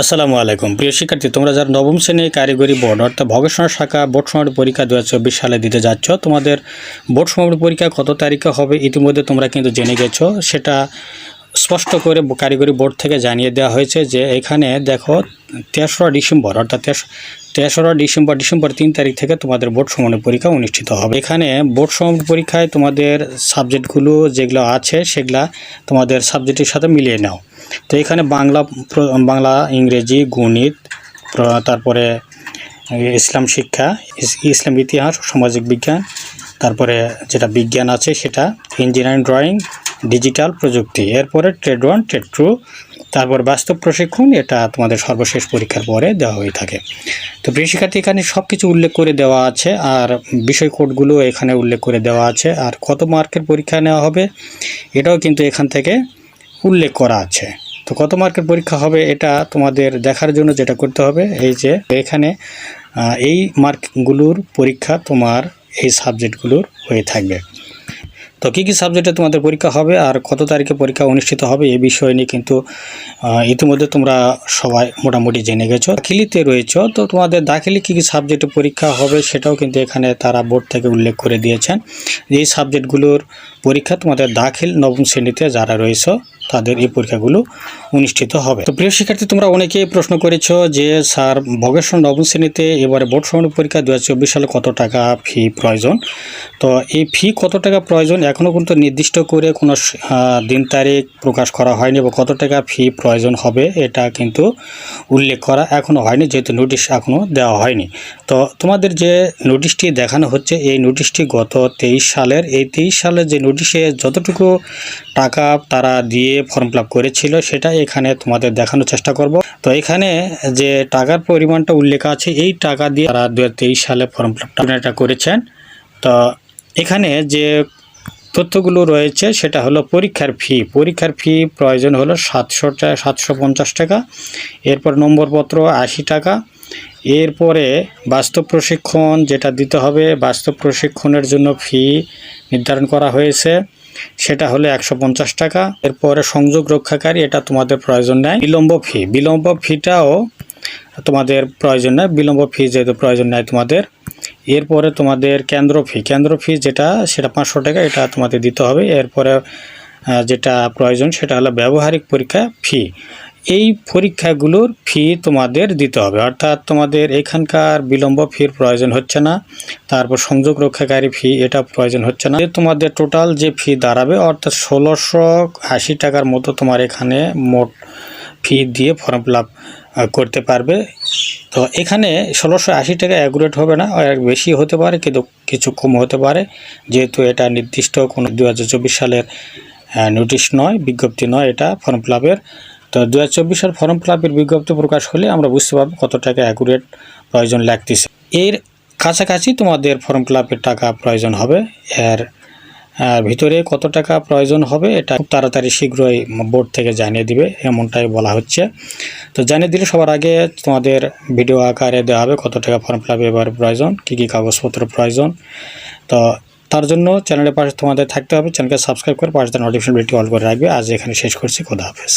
আসসালামু আলাইকুম। প্রিয় শিক্ষার্থী, তোমরা যারা নবম শ্রেণির কারিগরি বোর্ড অর্থাৎ ভগেশ্বর শাখা বোর্ড সমাপনী পরীক্ষা দু হাজার চব্বিশ সালে দিতে যাচ্ছ, তোমাদের বোর্ড সমাপনী পরীক্ষা কত তারিখে হবে ইতিমধ্যে তোমরা কিন্তু জেনে গেছো। সেটা স্পষ্ট করে কারিগরি বোর্ড থেকে জানিয়ে দেওয়া হয়েছে যে এখানে দেখো তেসরা ডিসেম্বর, অর্থাৎ তেস- তেসরা ডিসেম্বর ডিসেম্বর তিন তারিখ থেকে তোমাদের বোর্ড সমাপনী পরীক্ষা অনুষ্ঠিত হবে। এখানে বোর্ড সমাপনী পরীক্ষায় তোমাদের সাবজেক্টগুলো যেগুলো আছে সেগুলা তোমাদের সাবজেক্টের সাথে মিলিয়ে নাও। তো এখানে বাংলা বাংলা, ইংরেজি, গণিত, প্র- তারপরে ইসলাম শিক্ষা, ইস- ইসলাম ইতিহাস সামাজিক বিজ্ঞান তারপরে যেটা বিজ্ঞান আছে সেটা, ইঞ্জিনিয়ারিং, ড্রয়িং ডিজিটাল প্রযুক্তি, এরপরে ট্রেড ওয়ান ট্রেড টু তারপর বাস্তব প্রশিক্ষণ, এটা তোমাদের সর্বশেষ পরীক্ষার পরে দেওয়া হয়ে থাকে। তো প্রিয় এখানে সব কিছু উল্লেখ করে দেওয়া আছে, আর বিষয় কোডগুলো এখানে উল্লেখ করে দেওয়া আছে, আর কত মার্কের পরীক্ষা নেওয়া হবে, এটাও কিন্তু এখান থেকে উল্লেখ করা আছে। তো কত মার্কের পরীক্ষা হবে, এটা তোমাদের দেখার জন্য যেটা করতে হবে, এই যে এখানে এই মার্কগুলোর পরীক্ষা তোমার এই সাবজেক্টগুলোর হয়ে থাকবে। তো কী কী সাবজেক্টে তোমাদের পরীক্ষা হবে আর কত তারিখে পরীক্ষা অনুষ্ঠিত হবে এ বিষয় নিয়ে কিন্তু ইতিমধ্যে তোমরা সবাই মোটামুটি জেনে গেছো। দাখিলিতে রয়েছ, তো তোমাদের দাখিলি কী কী সাবজেক্টে পরীক্ষা হবে সেটাও কিন্তু এখানে তারা বোর্ড থেকে উল্লেখ করে দিয়েছেন। যে এই সাবজেক্টগুলোর পরীক্ষা তোমাদের দাখিল নবম শ্রেণীতে যারা রয়েছে তাদের এই পরীক্ষাগুলো অনুষ্ঠিত হবে। তো প্রিয় শিক্ষার্থী, তোমরা অনেকেই প্রশ্ন করেছ যে, স্যার ভগেশ্বর নবম শ্রেণীতে এবারে বোর্ড সমাপনী পরীক্ষা দু হাজার চব্বিশ সালে কত টাকা ফি প্রয়োজন? তো এই ফি কত টাকা প্রয়োজন এখনও কিন্তু নির্দিষ্ট করে কোনো দিন তারিখ প্রকাশ করা হয়নি বা কত টাকা ফি প্রয়োজন হবে এটা কিন্তু উল্লেখ করা এখনও হয়নি, যেহেতু নোটিশ এখনও দেওয়া হয়নি। তো তোমাদের যে নোটিশটি দেখানো হচ্ছে, এই নোটিশটি গত তেইশ সালের, এই তেইশ সালের যে নোটিশে যতটুকু টাকা তারা দিয়ে ফর্ম ফিল করেছিল, সেটা এখানে তোমাদের দেখানোর চেষ্টা করব। তো এখানে যে টাকার পরিমাণটা উল্লেখ আছে, এই টাকা দিয়ে তারা দুহাজার তেইশ সালে ফর্ম ফিল করেছেন। তো এখানে যে তথ্যগুলো রয়েছে, সেটা হলো পরীক্ষার ফি পরীক্ষার ফি প্রয়োজন হলো সাতশো টাকা সাতশো পঞ্চাশ টাকা। এরপর নম্বরপত্র আশি টাকা। এরপরে বাস্তব প্রশিক্ষণ যেটা দিতে হবে, বাস্তব প্রশিক্ষণের জন্য ফি নির্ধারণ করা হয়েছে। সেটা হলো একশো টাকা। এরপরে সংযোগ রক্ষাকারী, এটা তোমাদের প্রয়োজন নেয় বিলম্ব ফি বিলম্ব ফিটাও তোমাদের প্রয়োজন নেয় বিলম্ব ফি যেহেতু প্রয়োজন নেয় তোমাদের। এরপরে তোমাদের কেন্দ্র ফি কেন্দ্র ফি যেটা, সেটা পাঁচশো টাকা, এটা তোমাদের দিতে হবে। এরপরে যেটা প্রয়োজন, সেটা হলো ব্যবহারিক পরীক্ষা ফি এই পরীক্ষাগুলোর ফি তোমাদের দিতে হবে। অর্থাৎ তোমাদের এখানকার বিলম্ব ফির প্রয়োজন হচ্ছে না, তারপর সংযোগ রক্ষাকারী ফি এটা প্রয়োজন হচ্ছে না। তোমাদের টোটাল যে ফি দাঁড়াবে, অর্থাৎ ষোলোশো আশি টাকার মতো তোমার এখানে মোট ফি দিয়ে ফর্ম ফিল করতে পারবে। তো এখানে ষোলোশো আশি টাকা অ্যাকুরেট হবে না বেশি হতে পারে, কিন্তু কিছু কম হতে পারে। যেহেতু এটা নির্দিষ্ট কোনো দু হাজার চব্বিশ সালের নোটিশ নয়, বিজ্ঞপ্তি নয় এটা ফর্ম ফিল আপের তো দু হাজার ফর্ম ফিল আপের বিজ্ঞপ্তি প্রকাশ হলে আমরা বুঝতে পারব কত টাকা অ্যাকুরেট প্রয়োজন লাগতেছে। এর কাছাকাছি তোমাদের ফর্ম ফিল টাকা প্রয়োজন হবে। এর ভিতরে কত টাকা প্রয়োজন হবে এটা খুব তাড়াতাড়ি শীঘ্রই বোর্ড থেকে জানিয়ে দিবে, এমনটাই বলা হচ্ছে। তো জানিয়ে দিলে সবার আগে তোমাদের ভিডিও আকারে দেওয়া হবে কত টাকা ফর্ম ফিল আপ এবার প্রয়োজন, কী কী কাগজপত্র প্রয়োজন। তো তার জন্য চ্যানেলের পাশে তোমাদের থাকতে হবে, চ্যানেলকে সাবস্ক্রাইব করে পাশে নোটিফিকেশন বিলটি অল করে রাখবে। আজ এখানে শেষ করছি, খোদা হাফেজ।